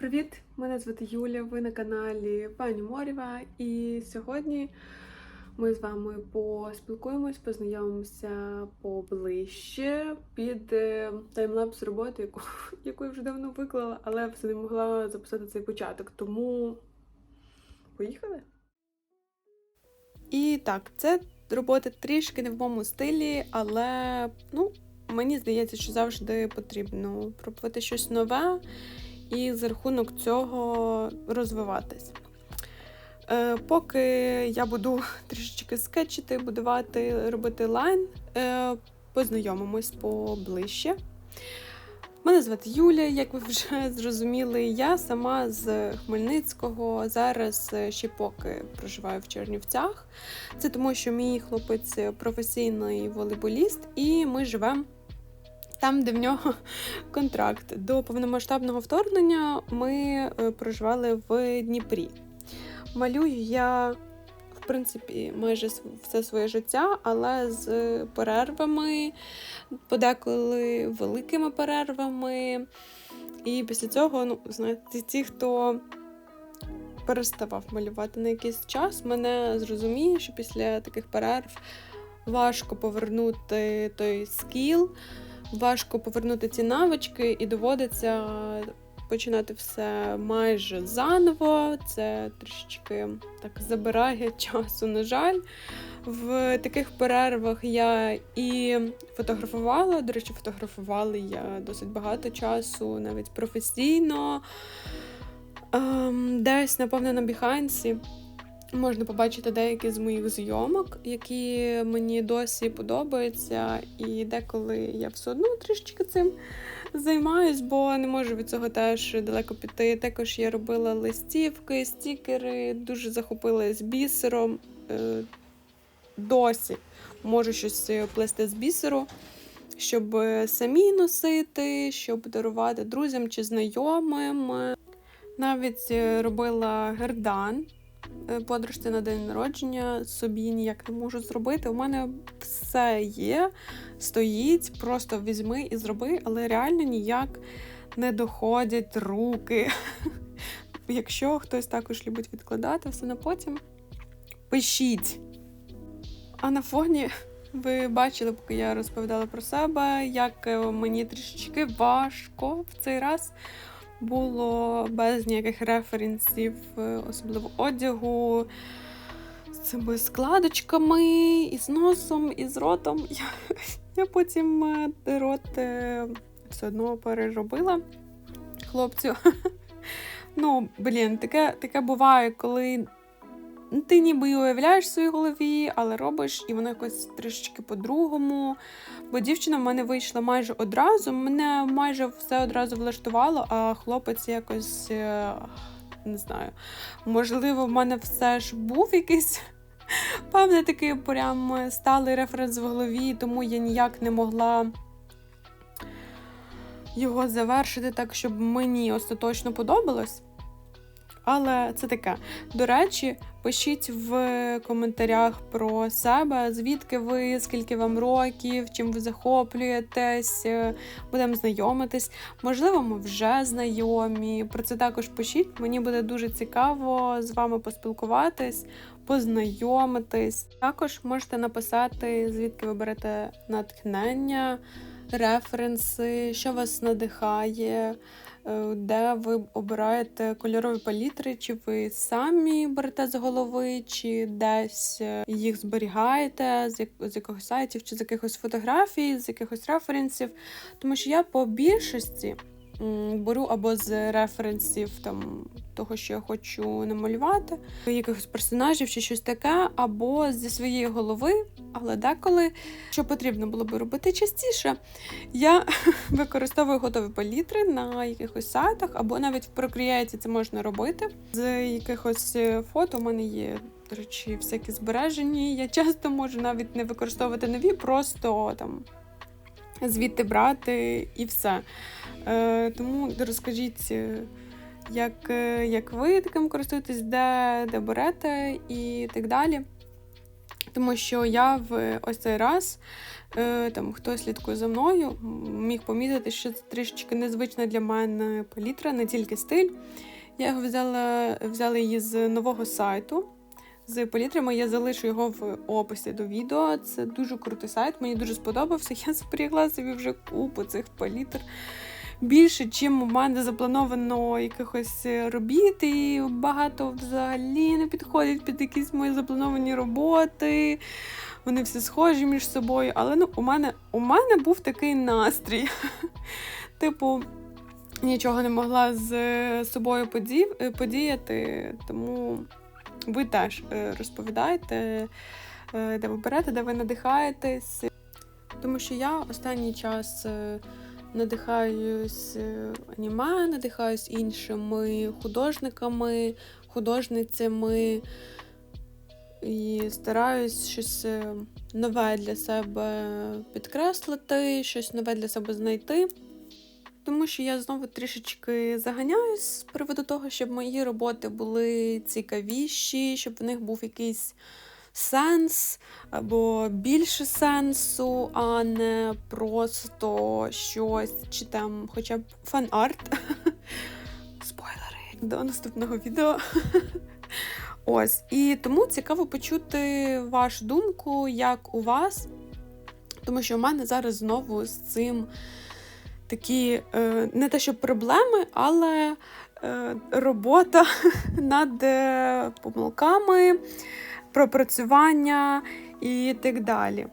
Привіт! Мене звати Юля. Ви на каналі Пані Морєва. І сьогодні ми з вами поспілкуємось, познайомимося поближче під е, таймлапс роботи, яку, яку я вже давно виклала, але все не могла записати цей початок. Тому поїхали. І так, це робота трішки не в моєму стилі, але ну, мені здається, що завжди потрібно пробувати щось нове і за рахунок цього розвиватись. Е, Поки я буду трішечки скетчити, будувати, робити лайн, е, познайомимось поближче. Мене звати Юля, як ви вже зрозуміли. Я сама з Хмельницького. Зараз е, ще поки проживаю в Чернівцях. Це тому, що мій хлопець професійний волейболіст, і ми живемо там, де в нього контракт. До повномасштабного вторгнення ми е, проживали в Дніпрі. Малюю я, в принципі, майже все своє життя, але з перервами, подеколи великими перервами. І після цього, ну, знаєте, ті, хто переставав малювати на якийсь час, мене зрозуміє, що після таких перерв важко повернути той скіл важко повернути ці навички, і доводиться починати все майже заново. Це трішечки так забирає часу, на жаль. В таких перервах я і фотографувала. До речі, фотографувала я досить багато часу, навіть професійно. Ем, Десь, напевно, на Біханці можна побачити деякі з моїх зйомок, які мені досі подобаються, і деколи я все одно трішечки цим займаюсь, бо не можу від цього теж далеко піти. Також я робила листівки, стікери, дуже захопилась бісером. Е, Досі можу щось плести з бісеру. Щоб самі носити, щоб дарувати друзям чи знайомим. Навіть е, робила гердан е, подружці на день народження, собі ніяк не можу зробити. У мене все є, стоїть, просто візьми і зроби, але реально ніяк не доходять руки. Якщо хтось також любить відкладати все на потім, пишіть. А на фоні ви бачили, поки я розповідала про себе, як е, мені трішечки важко в цей раз було без ніяких референсів, е, особливо одягу, з цими складочками, і з носом, і з ротом. Я, я потім е, рот е, все одно переробила хлопцю. Ну, блін, таке, таке буває, коли ти ніби і уявляєш в своїй голові, але робиш, і воно якось трішечки по-другому. Бо дівчина в мене вийшла майже одразу, мене майже все одразу влаштувало, а хлопець якось е, не знаю. Можливо, в мене все ж був якийсь. Певний такий прям сталий референс в голові, тому я ніяк не могла його завершити так, щоб мені остаточно подобалось. Але це таке. До речі, пишіть в коментарях про себе, звідки ви, скільки вам років, чим ви захоплюєтесь, е, будемо знайомитись. Можливо, ми вже знайомі. Про це також пишіть. Мені буде дуже цікаво з вами поспілкуватись, познайомитись. Також можете написати, звідки ви берете натхнення, референси, що вас надихає. Е, де ви обираєте кольорові палітри, чи ви самі берете з голови, чи десь е, їх зберігаєте з, як, з якогось сайтів, чи з якихось фотографій, з якихось референсів. Тому що я по більшості беру або з референсів там, того, що я хочу намалювати, якихось персонажів чи щось таке, або зі своєї голови, але деколи, що потрібно було би робити частіше, я використовую готові палітри на якихось сайтах, або навіть в Procreate це можна робити. З якихось е, фото у мене є. До речі, всякі збережені. Я часто можу навіть не використовувати нові, просто там звідти брати і все. Е, Тому розкажіть, е, як, е, як ви таким користуєтесь, де, де берете і так далі. Тому що я в ось цей раз е, там хто слідкує за мною, міг помітити, що це трішечки незвична для мене палітра, не тільки стиль. Я його взяла, взяла її з нового сайту. З палітрами я залишу його в описі до відео. Це дуже крутий сайт, мені дуже сподобався. Я зберігла собі вже купу цих палітр. Більше, чим у мене заплановано якихось робіт, і багато взагалі не підходять під якісь мої заплановані роботи. Вони всі схожі між собою. Але ну, у мене у мене був такий настрій. Типу, нічого не могла з собою е, подіяти, тому ви теж е, розповідаєте, е, де ви берете, де ви надихаєтесь. Тому що я останній час е, надихаюсь е, аніме, надихаюсь іншими художниками, художницями і стараюсь щось е, нове для себе підкреслити, щось нове для себе знайти. Тому що я знову трішечки заганяюсь з приводу того, щоб мої роботи були цікавіші, щоб в них був якийсь сенс або більше сенсу, а не просто щось, чи там хоча б фан-арт. Спойлери до наступного відео. Ось. І тому цікаво почути вашу думку, як у вас. Тому що у мене зараз знову з цим такі е, не те, що проблеми, але е, робота над е, помилками, пропрацювання і так далі.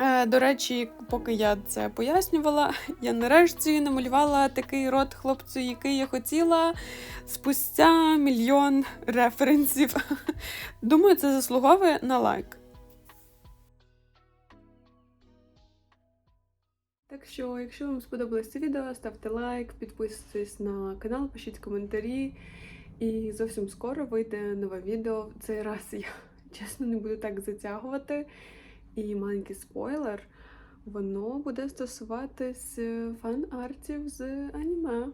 Е, До речі, поки я це пояснювала, я нарешті намалювала такий рот хлопцю, який я хотіла спустя мільйон референсів. Думаю, це заслуговує на лайк. Так що, якщо вам сподобалось це відео, ставте лайк, підписуйтесь на канал, пишіть коментарі. І зовсім скоро вийде нове відео. Цей раз я чесно не буду так затягувати. І маленький спойлер, воно буде стосуватись фан-артів з аніме.